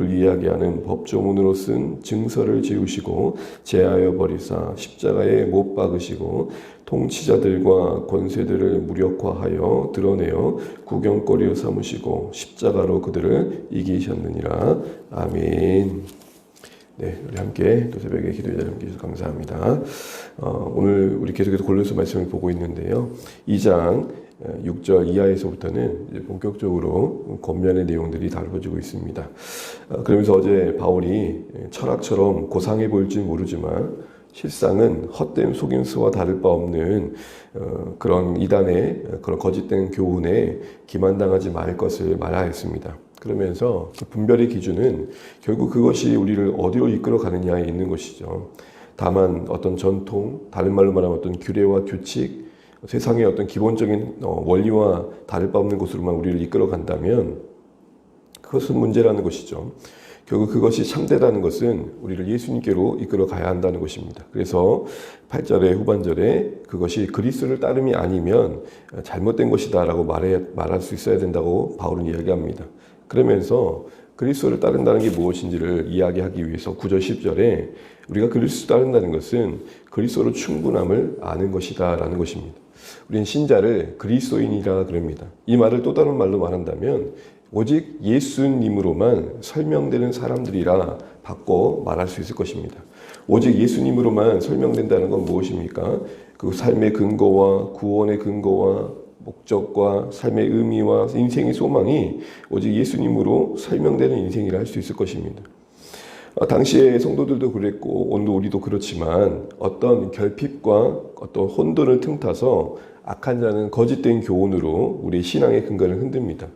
불리하게 하는 법조문으로 쓴 증서를 지우시고 제하여 버리사 십자가에 못 박으시고 통치자들과 권세들을 무력화하여 드러내어 구경거리로 삼으시고 십자가로 그들을 이기셨느니라 아멘. 네, 우리 함께 또 새벽에 기도해 주셔서 감사합니다. 어, 오늘 우리 계속해서 골로새 말씀을 보고 있는데요. 2장 6절 이하에서부터는 이제 본격적으로 권면의 내용들이 다뤄지고 있습니다. 어, 그러면서 어제 바울이 철학처럼 고상해 보일지 모르지만 실상은 헛된 속임수와 다를 바 없는 어, 그런 이단의 그런 거짓된 교훈에 기만당하지 말 것을 말하였습니다. 그러면서 그 분별의 기준은 결국 그것이 우리를 어디로 이끌어 가느냐에 있는 것이죠. 다만 어떤 전통, 다른 말로 말하면 어떤 규례와 규칙, 세상의 어떤 기본적인 어, 원리와 다를 바 없는 곳으로만 우리를 이끌어 간다면 그것은 문제라는 것이죠. 결국 그것이 참되다는 것은 우리를 예수님께로 이끌어 가야 한다는 것입니다. 그래서 8절의 후반절에 그것이 그리스도를 따름이 아니면 잘못된 것이다라고 말할 수 있어야 된다고 바울은 이야기합니다. 그러면서 그리스도를 따른다는 게 무엇인지를 이야기하기 위해서 9절 10절에 우리가 그리스도 따른다는 것은 그리스도로 충분함을 아는 것이다라는 것입니다. 우리는 신자를 그리스도인이라 그럽니다. 이 말을 또 다른 말로 말한다면 오직 예수님으로만 설명되는 사람들이라 바꿔 말할 수 있을 것입니다. 오직 예수님으로만 설명된다는 건 무엇입니까? 그 삶의 근거와 구원의 근거와 목적과 삶의 의미와 인생의 소망이 오직 예수님으로 설명되는 인생이라 할 수 있을 것입니다. 어, 당시에 성도들도 그랬고 오늘 우리도 그렇지만 어떤 결핍과 어떤 혼돈을 틈타서 악한 자는 거짓된 교훈으로 우리의 신앙의 근거를 흔듭니다.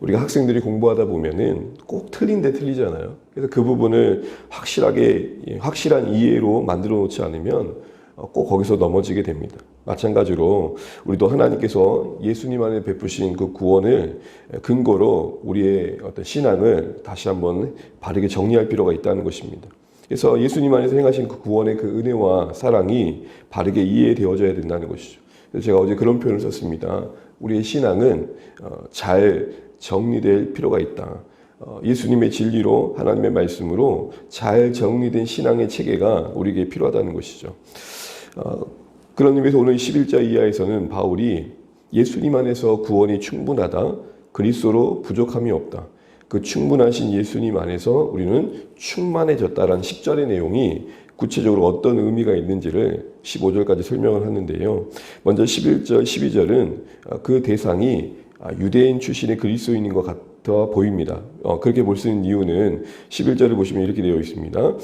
우리가 학생들이 공부하다 보면은 꼭 틀린데 틀리잖아요. 그래서 그 부분을 확실하게 확실한 이해로 만들어 놓지 않으면 어, 꼭 거기서 넘어지게 됩니다. 마찬가지로 우리도 하나님께서 예수님 안에 베푸신 그 구원을 근거로 우리의 어떤 신앙을 다시 한번 바르게 정리할 필요가 있다는 것입니다. 그래서 예수님 안에서 행하신 그 구원의 그 은혜와 사랑이 바르게 이해되어져야 된다는 것이죠. 제가 어제 그런 표현을 썼습니다. 우리의 신앙은 어, 잘 정리될 필요가 있다. 어, 예수님의 진리로 하나님의 말씀으로 잘 정리된 신앙의 체계가 우리에게 필요하다는 것이죠. 어, 그런 의미에서 오늘 11자 이하에서는 바울이 예수님 안에서 구원이 충분하다. 그리스도로 부족함이 없다. 그 충분하신 예수님 안에서 우리는 충만해졌다라는 10절의 내용이 구체적으로 어떤 의미가 있는지를 15절까지 설명을 하는데요. 먼저 11절, 12절은 그 대상이 유대인 출신의 그리스도인인 것 같아 보입니다. 어, 그렇게 볼 수 있는 이유는 11절을 보시면 이렇게 되어 있습니다.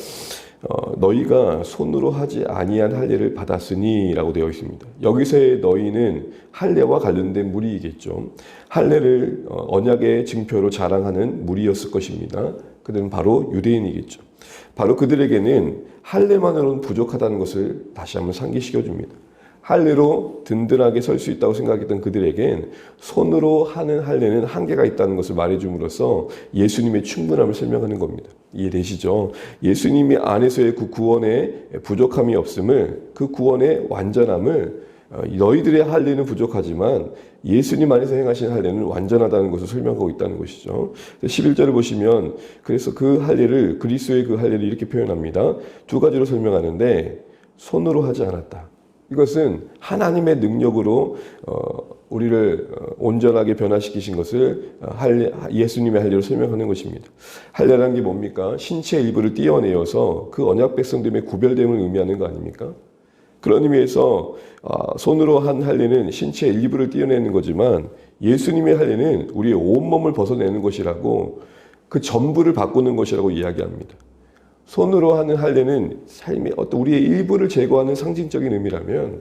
어, 너희가 손으로 하지 아니한 할례를 받았으니라고 되어 있습니다. 여기서의 너희는 할례와 관련된 무리이겠죠. 할례를 어, 언약의 증표로 자랑하는 무리였을 것입니다. 그들은 바로 유대인이겠죠. 바로 그들에게는 할례만으로는 부족하다는 것을 다시 한번 상기시켜 줍니다. 할례로 든든하게 설 수 있다고 생각했던 그들에겐 손으로 하는 할례는 한계가 있다는 것을 말해줌으로써 예수님의 충분함을 설명하는 겁니다. 이해되시죠? 예수님이 안에서의 그 구원에 부족함이 없음을 그 구원의 완전함을 어, 너희들의 할례는 부족하지만 예수님 안에서 행하신 할례는 완전하다는 것을 설명하고 있다는 것이죠. 11절을 보시면 그래서 그 할례를 그리스도의 그 할례를 이렇게 표현합니다. 두 가지로 설명하는데 손으로 하지 않았다. 이것은 하나님의 능력으로 어, 우리를 어, 온전하게 변화시키신 것을 할례, 예수님의 할례로 설명하는 것입니다. 할례라는 게 뭡니까? 신체 일부를 떼어내어서 그 언약 백성들의 구별됨을 의미하는 거 아닙니까? 그런 의미에서 아, 손으로 한 할례는 신체 일부를 떼어내는 거지만 예수님의 할례는 우리의 온 몸을 벗어내는 것이라고 그 전부를 바꾸는 것이라고 이야기합니다. 손으로 하는 할례는 삶의 어떤 우리의 일부를 제거하는 상징적인 의미라면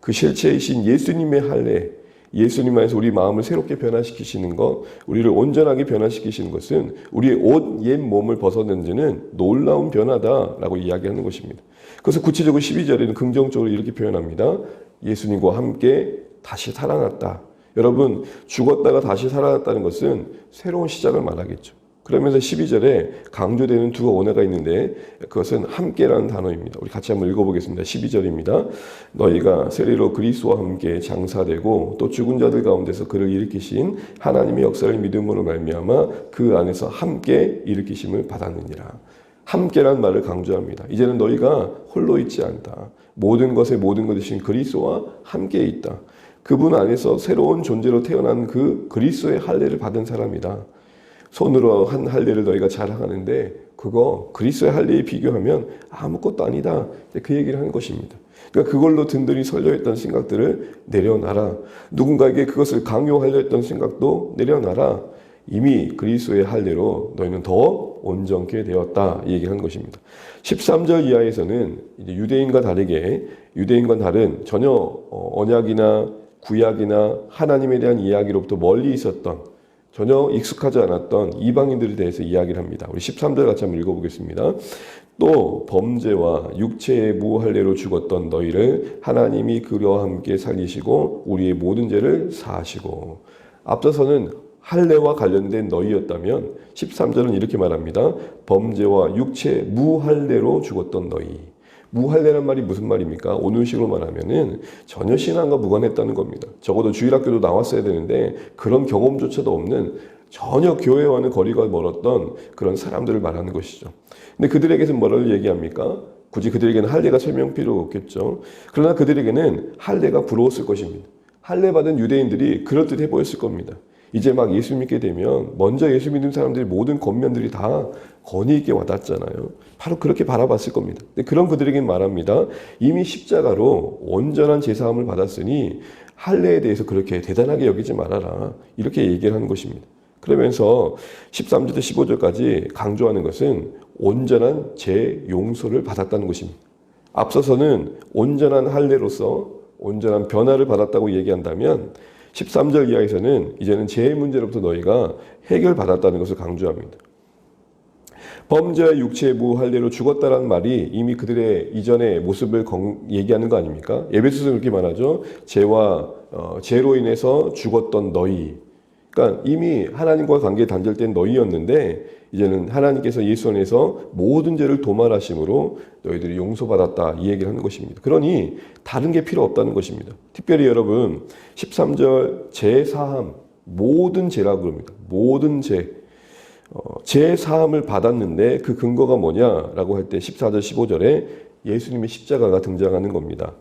그 실체이신 예수님의 할례, 예수님 안에서 우리 마음을 새롭게 변화시키시는 것, 우리를 온전하게 변화시키시는 것은 우리의 옷, 옛 몸을 벗어낸지는 놀라운 변화다라고 이야기하는 것입니다. 그래서 구체적으로 12절에는 긍정적으로 이렇게 표현합니다. 예수님과 함께 다시 살아났다. 여러분, 죽었다가 다시 살아났다는 것은 새로운 시작을 말하겠죠. 그러면서 12절에 강조되는 두 언어가 있는데 그것은 함께라는 단어입니다. 우리 같이 한번 읽어보겠습니다. 12절입니다. 너희가 세리로 그리스도와 함께 장사되고 또 죽은 자들 가운데서 그를 일으키신 하나님의 역사를 믿음으로 말미암아 그 안에서 함께 일으키심을 받았느니라. 함께란 말을 강조합니다. 이제는 너희가 홀로 있지 않다. 모든 것에 모든 것이신 그리스도와 함께 있다. 그분 안에서 새로운 존재로 태어난 그 그리스도의 할례를 받은 사람이다. 손으로 한 할례를 너희가 자랑하는데 그거 그리스도의 할례에 비교하면 아무것도 아니다. 그 얘기를 하는 것입니다. 그러니까 그걸로 든든히 설려 있던 생각들을 내려놔라. 누군가에게 그것을 강요하려 했던 생각도 내려놔라. 이미 그리스도의 할례로 너희는 더 온전케 되었다 이 얘기를 한 것입니다. 13절 이하에서는 유대인과 다르게 유대인과 다른 전혀 어, 언약이나 구약이나 하나님에 대한 이야기로부터 멀리 있었던 전혀 익숙하지 않았던 이방인들에 대해서 이야기를 합니다. 우리 13절 같이 한번 읽어보겠습니다. 또 범죄와 육체의 무할례로 죽었던 너희를 하나님이 그와 함께 살리시고 우리의 모든 죄를 사하시고 앞서서는 할례와 관련된 너희였다면 13절은 이렇게 말합니다. 범죄와 육체 무할례로 죽었던 너희. 무할례란 말이 무슨 말입니까? 오늘식으로 말하면은 전혀 신앙과 무관했다는 겁니다. 적어도 주일학교도 나왔어야 되는데 그런 경험조차도 없는 전혀 교회와는 거리가 멀었던 그런 사람들을 말하는 것이죠. 근데 그들에게는 뭐를 얘기합니까? 굳이 그들에게는 할례가 설명 필요 없겠죠. 그러나 그들에게는 할례가 부러웠을 것입니다. 할례 받은 유대인들이 그럴듯해 보였을 겁니다. 이제 막 예수 믿게 되면 먼저 예수 믿는 사람들이 모든 겉면들이 다 권위 있게 와닿잖아요. 바로 그렇게 바라봤을 겁니다. 그런 그들에게 말합니다. 이미 십자가로 온전한 제사함을 받았으니 할례에 대해서 그렇게 대단하게 여기지 말아라. 이렇게 얘기를 하는 것입니다. 그러면서 13절부터 15절까지 강조하는 것은 온전한 제 용서를 받았다는 것입니다. 앞서서는 온전한 할례로서 온전한 변화를 받았다고 얘기한다면 13절 이하에서는 이제는 제 문제로부터 너희가 해결받았다는 것을 강조합니다. 범죄와 육체의 무할례로 죽었다라는 말이 이미 그들의 이전의 모습을 얘기하는 거 아닙니까? 예배소서 그렇게 말하죠. 죄와 어, 죄로 인해서 죽었던 너희. 그러니까 이미 하나님과 관계 단절된 너희였는데 이제는 하나님께서 예수 안에서 모든 죄를 도말하심으로 너희들이 용서받았다 이 얘기를 하는 것입니다. 그러니 다른 게 필요 없다는 것입니다. 특별히 여러분 13절 제사함 모든 죄라고 그럽니다. 모든 죄. 어, 제 사함을 받았는데 그 근거가 뭐냐라고 할 때 14절 15절에 예수님의 십자가가 등장하는 겁니다.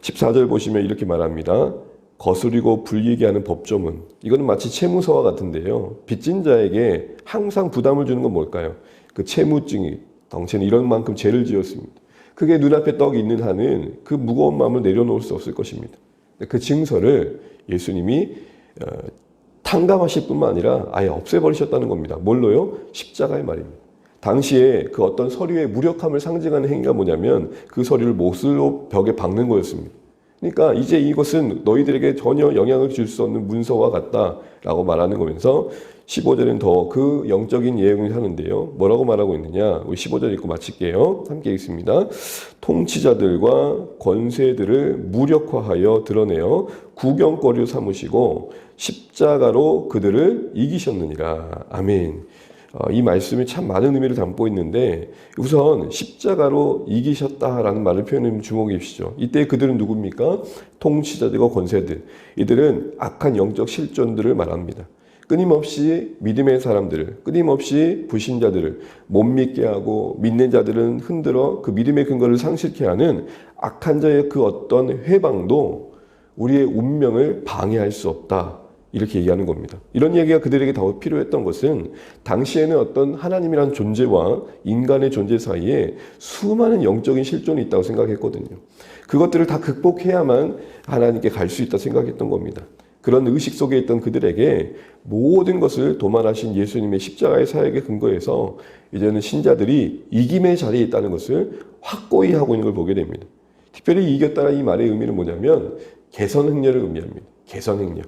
14절 보시면 이렇게 말합니다. 거스리고 불리게 하는 법조문. 이거는 마치 채무서와 같은데요. 빚진 자에게 항상 부담을 주는 건 뭘까요? 그 채무증이 덩치는 이런 만큼 죄를 지었습니다. 그게 눈앞에 떡 있는 한은 그 무거운 마음을 내려놓을 수 없을 것입니다. 그 증서를 예수님이 어, 탕감하실 뿐만 아니라 아예 없애버리셨다는 겁니다. 뭘로요? 십자가의 말입니다. 당시에 그 어떤 서류의 무력함을 상징하는 행위가 뭐냐면 그 서류를 못으로 벽에 박는 거였습니다. 그러니까 이제 이것은 너희들에게 전혀 영향을 줄 수 없는 문서와 같다라고 말하는 거면서 15절은 더 그 영적인 예언을 하는데요. 뭐라고 말하고 있느냐? 우리 15절 읽고 마칠게요. 함께 읽습니다. 통치자들과 권세들을 무력화하여 드러내어 구경거리로 삼으시고 십자가로 그들을 이기셨느니라. 아멘. 어, 이 말씀이 참 많은 의미를 담고 있는데 우선 십자가로 이기셨다라는 말을 표현해 주목해 주시죠. 이때 그들은 누굽니까? 통치자들과 권세들. 이들은 악한 영적 실존들을 말합니다. 끊임없이 믿음의 사람들을, 끊임없이 불신자들을 못 믿게 하고 믿는 자들은 흔들어 그 믿음의 근거를 상실케 하는 악한 자의 그 어떤 회방도 우리의 운명을 방해할 수 없다. 이렇게 얘기하는 겁니다. 이런 얘기가 그들에게 더 필요했던 것은 당시에는 어떤 하나님이란 존재와 인간의 존재 사이에 수많은 영적인 실존이 있다고 생각했거든요. 그것들을 다 극복해야만 하나님께 갈 수 있다 생각했던 겁니다. 그런 의식 속에 있던 그들에게 모든 것을 도말하신 예수님의 십자가의 사역에 근거해서 이제는 신자들이 이김의 자리에 있다는 것을 확고히 하고 있는 걸 보게 됩니다. 특별히 이겼다는 이 말의 의미는 뭐냐면 개선 행렬을 의미합니다. 개선 행렬.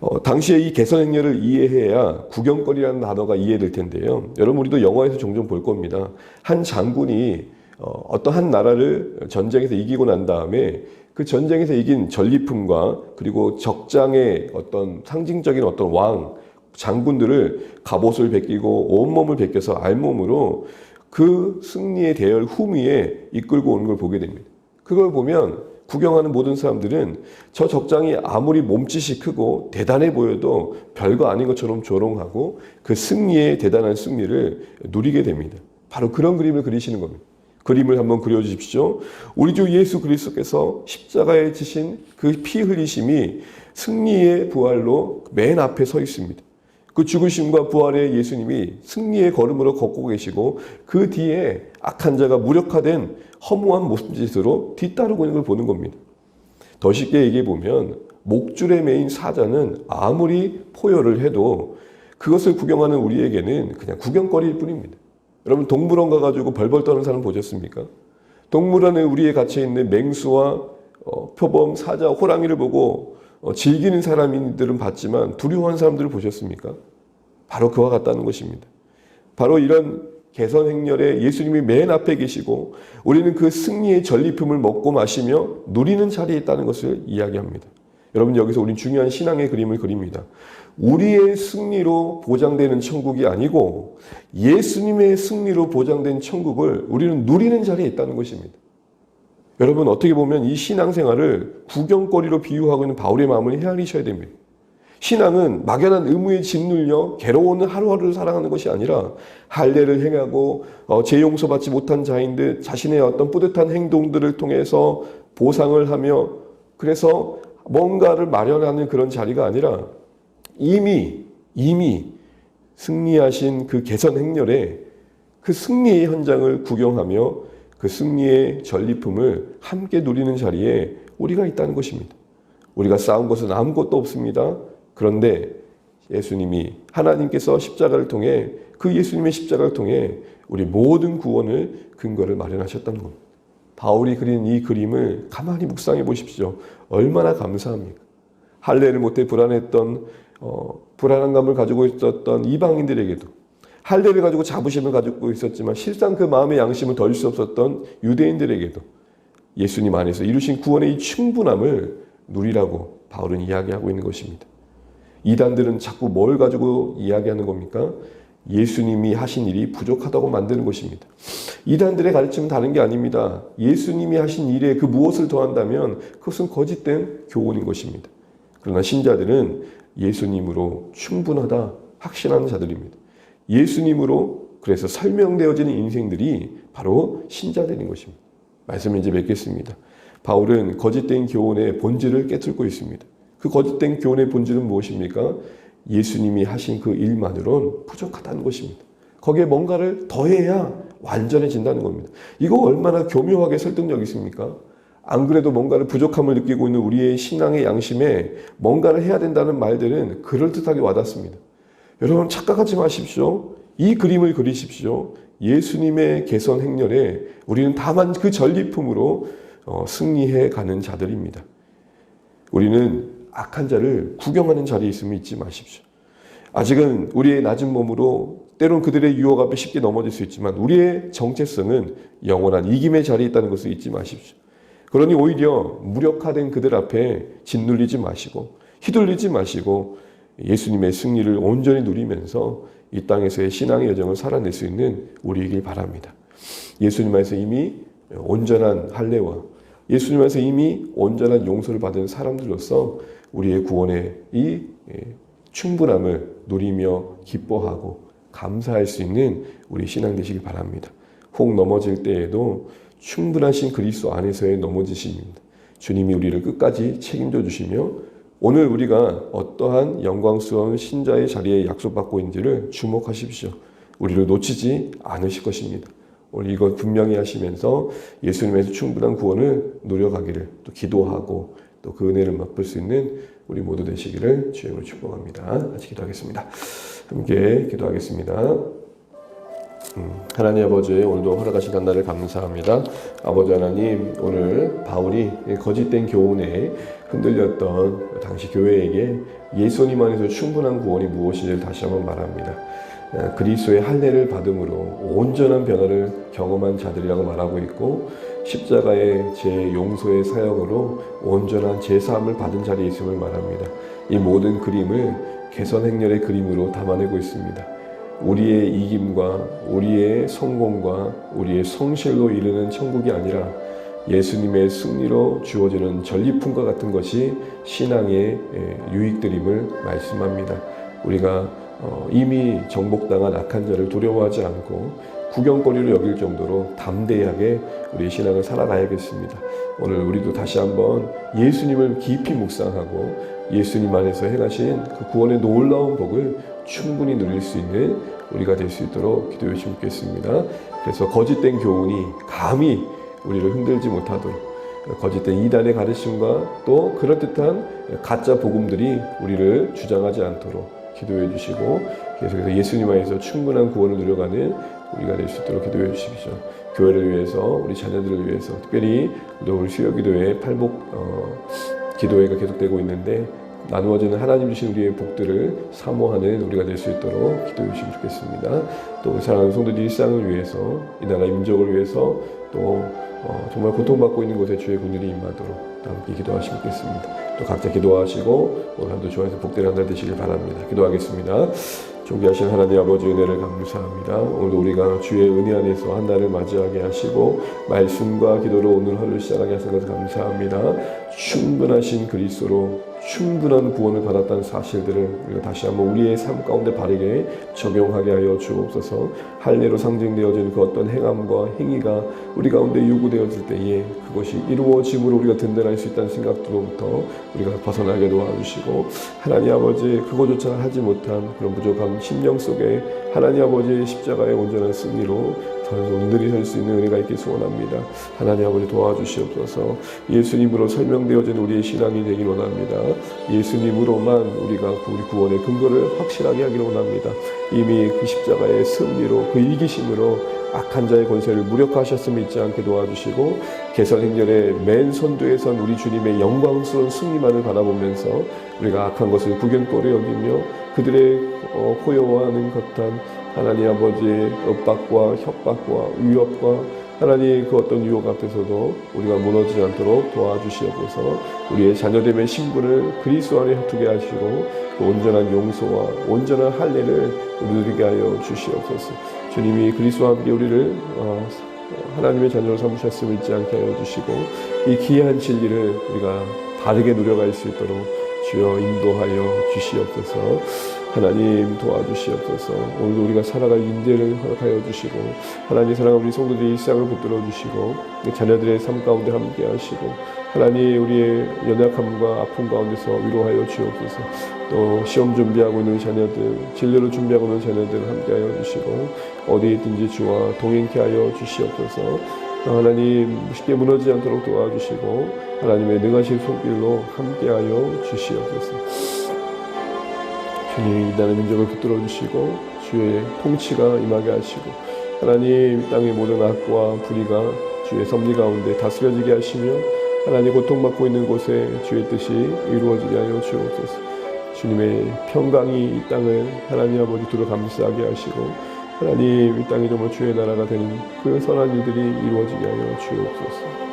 어, 당시에 이 개선 행렬을 이해해야 구경거리라는 단어가 이해될 텐데요. 여러분 우리도 영화에서 종종 볼 겁니다. 한 장군이 어, 어떤 한 나라를 전쟁에서 이기고 난 다음에 그 전쟁에서 이긴 전리품과 그리고 적장의 어떤 상징적인 어떤 왕 장군들을 갑옷을 벗기고 온몸을 벗겨서 알몸으로 그 승리의 대열 후미에 이끌고 오는 걸 보게 됩니다. 그걸 보면 구경하는 모든 사람들은 저 적장이 아무리 몸짓이 크고 대단해 보여도 별거 아닌 것처럼 조롱하고 그 승리의 대단한 승리를 누리게 됩니다. 바로 그런 그림을 그리시는 겁니다. 그림을 한번 그려주십시오. 우리 주 예수 그리스도께서 십자가에 지신 그 피 흘리심이 승리의 부활로 맨 앞에 서 있습니다. 그 죽으심과 부활의 예수님이 승리의 걸음으로 걷고 계시고 그 뒤에 악한 자가 무력화된 허무한 모습짓으로 뒤따르고 있는 걸 보는 겁니다. 더 쉽게 얘기해 보면 목줄에 매인 사자는 아무리 포효를 해도 그것을 구경하는 우리에게는 그냥 구경거리일 뿐입니다. 여러분 동물원 가가지고 벌벌 떠는 사람 보셨습니까? 동물원에 우리에 갇혀 있는 맹수와 어, 표범, 사자, 호랑이를 보고 어, 즐기는 사람들은 봤지만 두려워하는 사람들을 보셨습니까? 바로 그와 같다는 것입니다. 바로 이런 개선 행렬에 예수님이 맨 앞에 계시고 우리는 그 승리의 전리품을 먹고 마시며 누리는 자리에 있다는 것을 이야기합니다. 여러분 여기서 우린 중요한 신앙의 그림을 그립니다. 우리의 승리로 보장되는 천국이 아니고 예수님의 승리로 보장된 천국을 우리는 누리는 자리에 있다는 것입니다. 여러분 어떻게 보면 이 신앙생활을 구경거리로 비유하고 있는 바울의 마음을 헤아리셔야 됩니다. 신앙은 막연한 의무에 짓눌려 괴로워하는 하루하루를 살아가는 것이 아니라 할례를 행하고 어, 재용서 받지 못한 자인들 자신의 어떤 뿌듯한 행동들을 통해서 보상을 하며 그래서 뭔가를 마련하는 그런 자리가 아니라 이미 이미 승리하신 그 개선 행렬에 그 승리의 현장을 구경하며 그 승리의 전리품을 함께 누리는 자리에 우리가 있다는 것입니다. 우리가 쌓은 것은 아무것도 없습니다. 그런데 예수님이 하나님께서 십자가를 통해 그 예수님의 십자가를 통해 우리 모든 구원을 근거를 마련하셨다는 겁니다. 바울이 그린 이 그림을 가만히 묵상해 보십시오. 얼마나 감사합니까? 할례를 못해 불안했던 어, 불안한 감을 가지고 있었던 이방인들에게도 할례를 가지고 자부심을 가지고 있었지만 실상 그 마음의 양심을 덜 수 없었던 유대인들에게도 예수님 안에서 이루신 구원의 이 충분함을 누리라고 바울은 이야기하고 있는 것입니다. 이단들은 자꾸 뭘 가지고 이야기하는 겁니까? 예수님이 하신 일이 부족하다고 만드는 것입니다. 이단들의 가르침은 다른 게 아닙니다. 예수님이 하신 일에 그 무엇을 더한다면 그것은 거짓된 교훈인 것입니다. 그러나 신자들은 예수님으로 충분하다 확신하는 자들입니다. 예수님으로 그래서 설명되어지는 인생들이 바로 신자들인 것입니다. 말씀을 이제 맺겠습니다. 바울은 거짓된 교훈의 본질을 깨뜨리고 있습니다. 그 거짓된 교훈의 본질은 무엇입니까? 예수님이 하신 그 일만으론 부족하다는 것입니다. 거기에 뭔가를 더해야 완전해진다는 겁니다. 이거 얼마나 교묘하게 설득력 있습니까? 안 그래도 뭔가를 부족함을 느끼고 있는 우리의 신앙의 양심에 뭔가를 해야 된다는 말들은 그럴듯하게 와닿습니다. 여러분 착각하지 마십시오. 이 그림을 그리십시오. 예수님의 개선 행렬에 우리는 다만 그 전리품으로 어, 승리해 가는 자들입니다. 우리는 악한 자를 구경하는 자리에 있음을 잊지 마십시오. 아직은 우리의 낮은 몸으로 때론 그들의 유혹 앞에 쉽게 넘어질 수 있지만 우리의 정체성은 영원한 이김의 자리에 있다는 것을 잊지 마십시오. 그러니 오히려 무력화된 그들 앞에 짓눌리지 마시고 휘둘리지 마시고 예수님의 승리를 온전히 누리면서 이 땅에서의 신앙의 여정을 살아낼 수 있는 우리이길 바랍니다. 예수님 안에서 이미 온전한 할례와 예수님 안에서 이미 온전한 용서를 받은 사람들로서 우리의 구원의 이 충분함을 누리며 기뻐하고 감사할 수 있는 우리 신앙 되시길 바랍니다. 혹 넘어질 때에도 충분하신 그리스도 안에서의 넘어지심입니다. 주님이 우리를 끝까지 책임져 주시며 오늘 우리가 어떠한 영광스러운 신자의 자리에 약속받고 있는지를 주목하십시오. 우리를 놓치지 않으실 것입니다. 오늘 이것 분명히 하시면서 예수님에서 충분한 구원을 누려가기를 또 기도하고 또 그 은혜를 맛볼 수 있는 우리 모두 되시기를 주님으로 축복합니다. 같이 기도하겠습니다. 함께 기도하겠습니다. 음, 하나님 아버지 오늘도 허락하신 한 날을 감사합니다. 아버지 하나님 오늘 바울이 거짓된 교훈에 흔들렸던 당시 교회에게 예수님 안에서 충분한 구원이 무엇인지를 다시 한번 말합니다. 어, 그리스도의 할례를 받음으로 온전한 변화를 경험한 자들이라고 말하고 있고 십자가의 제 용서의 사역으로 온전한 제사함을 받은 자리에 있음을 말합니다. 이 모든 그림을 개선 행렬의 그림으로 담아내고 있습니다. 우리의 이김과 우리의 성공과 우리의 성실로 이르는 천국이 아니라 예수님의 승리로 주어지는 전리품과 같은 것이 신앙의 예, 유익들임을 말씀합니다. 우리가 어, 이미 정복당한 악한 자를 두려워하지 않고 구경거리로 여길 정도로 담대하게 우리의 신앙을 살아가야겠습니다. 오늘 우리도 다시 한번 예수님을 깊이 묵상하고 예수님 안에서 행하신 그 구원의 놀라운 복을 충분히 누릴 수 있는 우리가 될 수 있도록 기도해 주시면 좋겠습니다. 그래서 거짓된 교훈이 감히 우리를 흔들지 못하도록 거짓된 이단의 가르침과 또 그럴듯한 가짜 복음들이 우리를 주장하지 않도록 기도해 주시고 계속해서 예수님 안에서 충분한 구원을 누려가는 우리가 될 수 있도록 기도해 주십시오. 교회를 위해서 우리 자녀들을 위해서 특별히 우리 수요 기도회 팔복 어, 기도회가 계속되고 있는데 나누어지는 하나님 주신 우리의 복들을 사모하는 우리가 될 수 있도록 기도해 주시면 좋겠습니다. 또 사랑하는 성도들 일상을 위해서 이 나라 민족을 위해서 또 어, 정말 고통받고 있는 곳에 주의 군일이 임하도록 또 함께 기도하시면 좋겠습니다. 또 각자 기도하시고 오늘 하루도 좋아해서 복되는 한날 되시길 바랍니다. 기도하겠습니다. 존귀하신 하나님 아버지 은혜를 감사합니다. 오늘도 우리가 주의 은혜 안에서 한 날을 맞이하게 하시고 말씀과 기도로 오늘 하루를 시작하게 하신 것을 감사합니다. 충분하신 그리스도로 충분한 구원을 받았다는 사실들을 우리가 다시 한번 우리의 삶 가운데 바르게 적용하게 하여 주옵소서. 할례로 상징되어진 그 어떤 행함과 행위가 우리 가운데 요구되어질 때에 그것이 이루어짐으로 우리가 든든할 수 있다는 생각들로부터 우리가 벗어나게 도와주시고 하나님 아버지 그거조차 하지 못한 그런 부족한 심령 속에 하나님 아버지의 십자가의 온전한 승리로 더 온전히 설수 있는 은혜가 있길 소원합니다. 하나님 아버지 도와주시옵소서. 예수님으로 설명되어진 우리의 신앙이 되길 원합니다. 예수님으로만 우리가 그 우리 구원의 근거를 확실하게 하기를 원합니다. 이미 그 십자가의 승리로 그 이기심으로 악한 자의 권세를 무력화하셨음을 잊지 않게 도와주시고 개선 행렬의 맨 선두에 선 우리 주님의 영광스러운 승리만을 바라보면서 우리가 악한 것을 구경거리 여기며 그들의 어, 호여워하는 것한 하나님 아버지의 엇박과 협박과 위협과 하나님 그 어떤 유혹 앞에서도 우리가 무너지지 않도록 도와주시옵소서. 우리의 자녀됨의 신분을 그리스도 안에 두게 하시고 그 온전한 용서와 온전한 할례를 누리게 하여 주시옵소서 주님이 그리스도와 함께 우리를 어, 하나님의 자녀로 삼으셨음을 잊지 않게 하여 주시고 이 귀한 진리를 우리가 다르게 누려갈 수 있도록 주여 인도하여 주시옵소서. 하나님 도와주시옵소서. 오늘도 우리가 살아갈 인재를 허락하여 주시고 하나님 사랑하는 우리 성도들의 일상을 붙들어 주시고 자녀들의 삶 가운데 함께 하시고 하나님 우리의 연약함과 아픔 가운데서 위로하여 주옵소서 또 시험 준비하고 있는 자녀들 진료를 준비하고 있는 자녀들 함께 하여 주시고 어디에 있든지 주와 동행케 하여 주시옵소서 하나님 쉽게 무너지지 않도록 도와주시고 하나님의 능하신 손길로 함께하여 주시옵소서. 주님 이 나라 민족을 붙들어 주시고 주의 통치가 임하게 하시고 하나님 이 땅의 모든 악과 불의가 주의 섭리 가운데 다스려지게 하시며 하나님 고통받고 있는 곳에 주의 뜻이 이루어지게 하여 주옵소서. 주님의 평강이 이 땅을 하나님 아버지 두루 감싸게 하시고 하나님 이 땅이 정말 주의 나라가 되는 그 선한 일들이 이루어지게 하여 주옵소서.